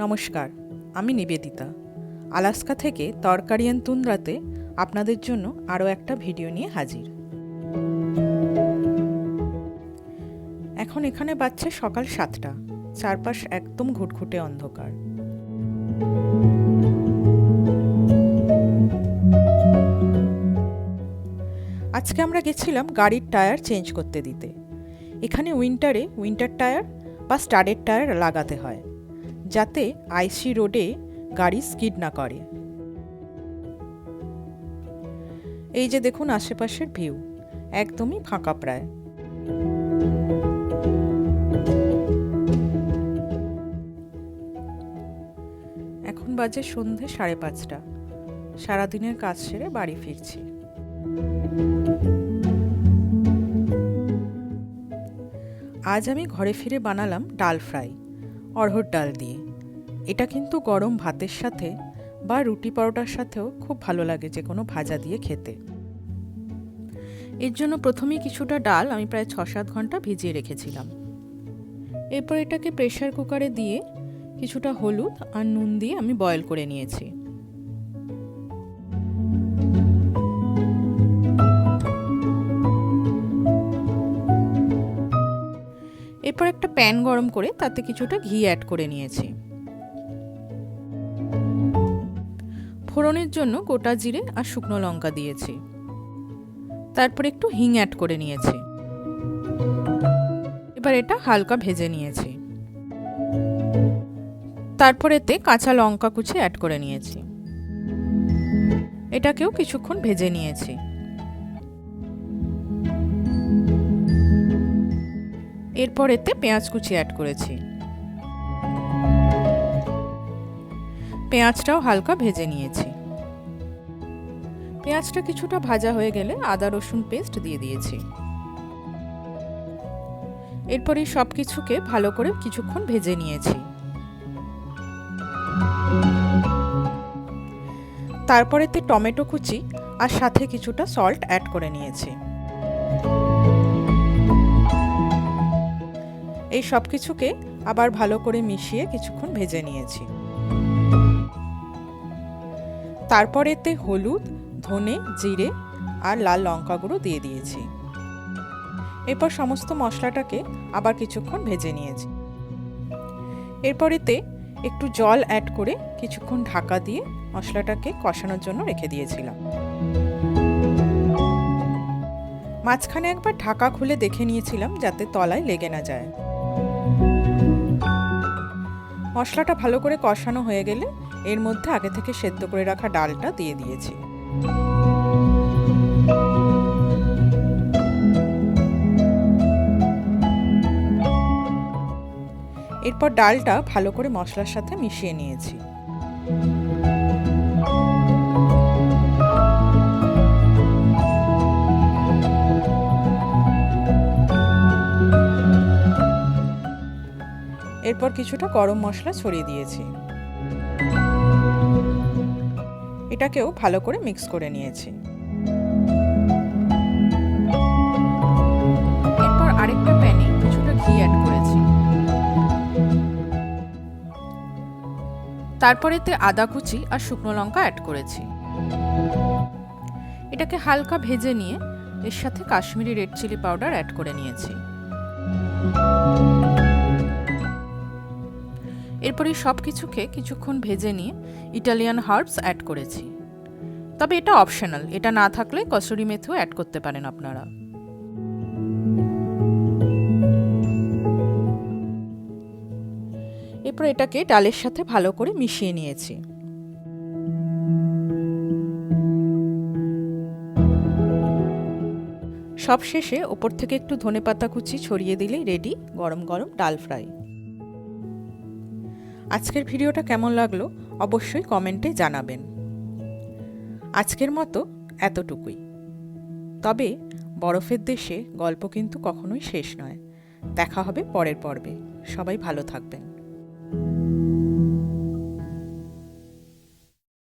নমস্কার, আমি নিবেদিতা। আলাস্কা থেকে তরকারিয়ান তুন্দ্রাতে আপনাদের জন্য আরও একটা ভিডিও নিয়ে হাজির। এখন এখানে বাজছে সকাল সাতটা, চারপাশ একদম ঘুটঘুটে অন্ধকার। আজকে আমরা গেছিলাম গাড়ির টায়ার চেঞ্জ করতে দিতে। এখানে উইন্টারে উইন্টার টায়ার বা স্টাডের টায়ার লাগাতে হয়। যাতে আইসি রোডে গাড়ি স্কিড না করে। এই যে দেখুন আশেপাশের ভিউ, একদমই ফাঁকা প্রায়। এখন বাজে সন্ধে সাড়ে পাঁচটা। সারাদিনের কাজ সেরে বাড়ি ফিরছি। আজ আমি ঘরে ফিরে বানালাম ডাল ফ্রাই। অড়হর ডাল দিয়ে। এটা কিন্তু গরম ভাতের সাথে বা রুটি পরোটার সাথেও খুব ভালো লাগে যে কোনো ভাজা দিয়ে খেতে। এর জন্য প্রথমেই কিছুটা ডাল আমি প্রায় ছ সাত ঘণ্টা ভিজিয়ে রেখেছিলাম। এরপর এটাকে প্রেশার কুকারে দিয়ে কিছুটা হলুদ আর নুন দিয়ে আমি বয়েল করে নিয়েছি। এরপর একটা প্যান গরম করে তাতে কিছুটা ঘি অ্যাড করে নিয়েছি। ফোড়নের জন্য গোটা জিরে আর শুকনো লঙ্কা দিয়েছি। তারপর একটু হিং অ্যাড করে নিয়েছি। এবার এটা হালকা ভেজে নিয়েছি। তারপর এতে কাঁচা লঙ্কা কুচি অ্যাড করে নিয়েছি। এটাকেও কিছুক্ষণ ভেজে নিয়েছি। এরপর এতে পেঁয়াজ কুচি অ্যাড করেছি। পেঁয়াজটাও হালকা ভেজে নিয়েছি। পেঁয়াজটা কিছুটা ভাজা হয়ে গেলে আদা, রসুন পেস্ট দিয়ে দিয়েছি। এরপর সব কিছুকে ভালো করে কিছুক্ষণ ভেজে নিয়েছি। তারপরেতে টমেটো কুচি আর সাথে কিছুটা সল্ট অ্যাড করে নিয়েছি। এই সব কিছুকে আবার ভালো করে মিশিয়ে কিছুক্ষণ ভেজে নিয়েছি। তারপর এতে হলুদ, ধনে, জিরে আর লাল লঙ্কা গুঁড়ো দিয়ে দিয়েছি। এরপর সমস্ত মশলাটাকে আবার কিছুক্ষণ ভেজে নিয়েছি। এরপর এতে একটু জল অ্যাড করে কিছুক্ষণ ঢাকা দিয়ে মশলাটাকে কষানোর জন্য রেখে দিয়েছিলাম। মাঝখানে একবার ঢাকা খুলে দেখে নিয়েছিলাম যাতে তলায় লেগে না যায়। মশলাটা ভালো করে কষানো হয়ে গেলে এর মধ্যে আগে থেকে সেদ্ধ করে রাখা ডালটা দিয়ে দিয়েছি। এরপর ডালটা ভালো করে মশলার সাথে মিশিয়ে নিয়েছি। এরপর কিছুটা গরম মশলা ছড়িয়ে দিয়েছি। এটাকেও ভালো করে মিক্স করে নিয়েছি। এরপর আরেকটা প্যানে কিছুটা ঘি অ্যাড করেছি। তারপর এতে আদা কুচি আর শুকনো লঙ্কা অ্যাড করেছি। এটাকে হালকা ভেজে নিয়ে এর সাথে Kashmiri red chili powder add করে নিয়েছি। এরপর সব কিছুকে কিছুক্ষণ ভেজে নিয়ে ইটালিয়ান হার্বস অ্যাড করেছি। তবে এটা অপশনাল এটা না থাকলে কসুরি মেথিও অ্যাড করতে পারেন আপনারা। এরপর এটাকে ডালের সাথে ভালো করে মিশিয়ে নিয়েছি। সব শেষে ওপর থেকে একটু ধনেপাতা কুচি ছড়িয়ে দিলেই রেডি গরম গরম ডাল ফ্রাই। আজকের ভিডিওটা কেমন লাগল অবশ্যই কমেন্টে জানাবেন। আজকের মতো এতটুকুই। তবে বরফের দেশে গল্প কিন্তু কখনোই শেষ নয়। দেখা হবে পরের পর্বে। সবাই ভালো থাকবেন।